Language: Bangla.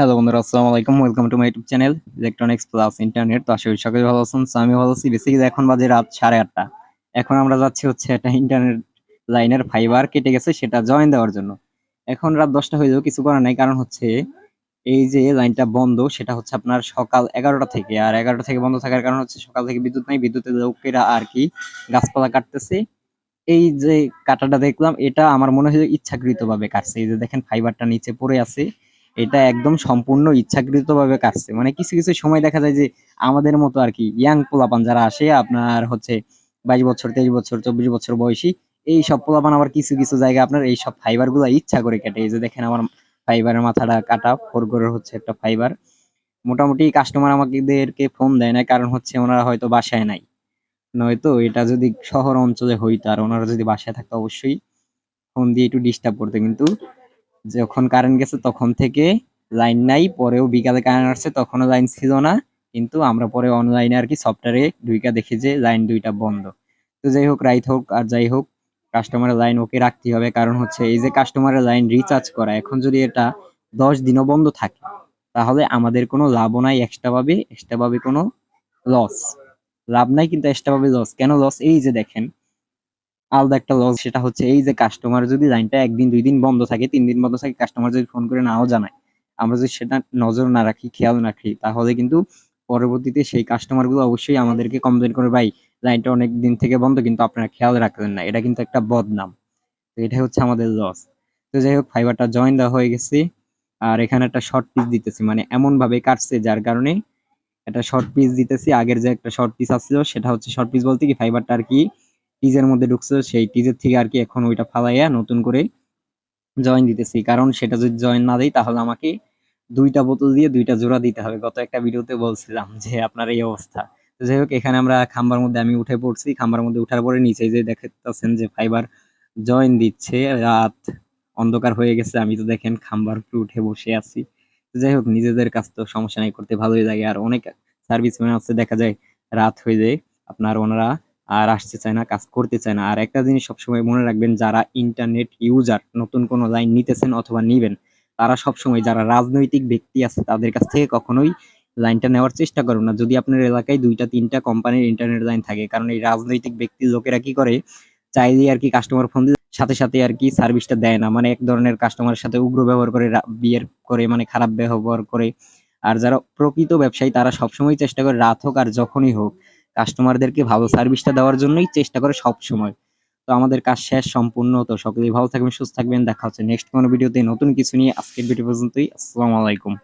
হ্যালো বন্ধুরা, আসসালামু আলাইকুম। Welcome to my YouTube channel electronics plus internet তো আশা করি সকলে ভালো আছেন আমি ভালো আছি। বেসিক্যালি এখন বাজে রাত সাড়ে আটটা। এখন আমরা যাচ্ছি হচ্ছে একটা ইন্টারনেট লাইনের ফাইবার কেটে গেছে, সেটা জয়েন দেওয়ার জন্য। এখন রাত দশটা হয়ে যাও কিছু করার নাই, কারণ হচ্ছে এই যে লাইনটা বন্ধ, সেটা হচ্ছে আপনার সকাল এগারোটা থেকে। আর এগারোটা থেকে বন্ধ থাকার কারণ হচ্ছে সকাল থেকে বিদ্যুৎ নাই, বিদ্যুতের লোকেরা আর কি গাছপালা কাটতেছে। এই যে কাটাটা দেখলাম, এটা আমার মনে হয় ইচ্ছাকৃত ভাবে কাটছে। এই যে দেখেন ফাইবারটা নিচে পড়ে আছে। এটা একদম সম্পূর্ণ ইচ্ছাকৃতভাবে কাটছে। মানে কিছু কিছু সময় দেখা যায় যে আমাদের মতো আর কি ইয়াং পোলাপান যারা আসে, আপনার হচ্ছে বাইশ বছর, তেইশ বছর, চব্বিশ বছর বয়সী, এই সব পোলাপান আবার কিছু কিছু জায়গায় আপনার এই সব ফাইবারগুলা ইচ্ছা করে কাটে। যে দেখেন আমার ফাইবারের মাথাটা কাটা ফোর গোরের হচ্ছে একটা ফাইবার মোটামুটি কাস্টমার আমাদেরকে ফোন দেয় না কারণ হচ্ছে ওনারা হয়তো বাসায় নাই। নয়তো এটা যদি শহর অঞ্চলে হইতো আর ওনারা যদি বাসায় থাকতো অবশ্যই ফোন দিয়ে একটু ডিস্টার্ব করতে। কিন্তু যখন কারেন্ট গেছে তখন থেকে লাইন নাই, পরেও বিকালে কারেন্ট আসছে, তখনও লাইন ছিল না। কিন্তু আমরা পরে অনলাইনে আর কি সফটওয়্যারে দুইটা দেখি যে লাইন দুইটা বন্ধ। তো যাই হোক রাইট হোক আর যাই হোক কাস্টমারের লাইন ওকে রাখতে হবে। কারণ হচ্ছে এই যে কাস্টমারের লাইন রিচার্জ করা, এখন যদি এটা দশ দিনও বন্ধ থাকে, তাহলে আমাদের কোনো লাভও নাই এক্সট্রা ভাবে এক্সট্রা ভাবে কোনো লস লাভ নাই, কিন্তু এক্সট্রা ভাবে লস কেন লস এই যে দেখেন আলাদা একটা লস সেটা হচ্ছে এই যে কাস্টমার যদি লাইনটা একদিন, দুই দিন বন্ধ থাকে, তিন দিন বন্ধ থাকে কাস্টমার যদি ফোন করে নাও জানায়। আমরা যদি সেটা নজর না রাখি, খেয়াল না রাখি, তাহলে কিন্তু পরবর্তীতে সেই কাস্টমারগুলো অবশ্যই আমাদেরকে কমপ্লেন করে ভাই লাইনটা অনেক দিন থেকে বন্ধ, কিন্তু আপনারা খেয়াল রাখলেন না। এটা কিন্তু একটা বদনাম। তো এটা হচ্ছে আমাদের লস তো যাই হোক ফাইবারটা জয়েন দেওয়া হয়ে গেছে। আর এখানে একটা শর্ট পিস দিতেছি মানে এমন ভাবে কাটছে, যার কারণে একটা শর্ট পিস দিতেছি। আগের যে একটা শর্ট পিস আসছিল, সেটা হচ্ছে শর্ট পিস বলতে কি ফাইবারটা আর কি টিজের মধ্যে ঢুকছে, সেই টিজের থেকে আর কি এখন ওইটা ফালাইয়া নতুন করে জয়েন দিতেছি। কারণ সেটা যদি জয়েন না দেই, তাহলে আমাকে দুইটা বোতল দিয়ে দুইটা জোড়া দিতে হবে। গত একটা ভিডিওতে বলছিলাম যে, আপনার এই অবস্থা। তো যাই হোক, এখানে আমরা খাম্বার মধ্যে আমি উঠে পড়ছি। খাম্বার মধ্যে উঠার পরে নিচে যে দেখতেছেন যে ফাইবার জয়েন দিচ্ছে, রাত অন্ধকার হয়ে গেছে। আমি তো দেখেন খাম্বার উঠে বসে আছি। যাই হোক, নিজেদের কাজ তো সমস্যা নাই, করতে ভালোই লাগে। আর অনেক সার্ভিস ম্যান আছে, দেখা যায়, রাত হয়ে যায়। আপনার ওনারা আর আসতে চায় না, কাজ করতে চায় না। আর একটা জিনিস সবসময় মনে রাখবেন, যারা ইন্টারনেট ইউজার নতুন কোনো লাইন নিতেছেন অথবা নিবেন, তারা সবসময় যারা রাজনৈতিক ব্যক্তি আছে, তাদের কাছ থেকে কখনোই লাইনটা নেওয়ার চেষ্টা করুন না। যদি আপনার এলাকায় দুইটা, তিনটা কোম্পানির ইন্টারনেট লাইন থাকে, কারণ এই রাজনৈতিক ব্যক্তির লোকেরা কি করে, চাইলেই আর কি কাস্টমার ফোন দিলে সাথে সাথে আর কি সার্ভিসটা দেয় না। মানে এক ধরনের কাস্টমারের সাথে উগ্র ব্যবহার করে বিয়ের করে মানে খারাপ ব্যবহার করে। আর যারা প্রকৃত ব্যবসায়ী, তারা সবসময় চেষ্টা করে, রাত হোক আর যখনই হোক কাস্টমারদেরকে ভালো সার্ভিসটা দেওয়ার জন্যই চেষ্টা করে সব সময়। তো আমাদের কাজ শেষ, সম্পূর্ণ। তো সকলেই ভালো থাকবেন, সুস্থ থাকবেন। দেখা হচ্ছে নেক্সট কোনো ভিডিওতে নতুন কিছু নিয়ে আজকের ভিডিও পর্যন্তই। আসসালামু আলাইকুম।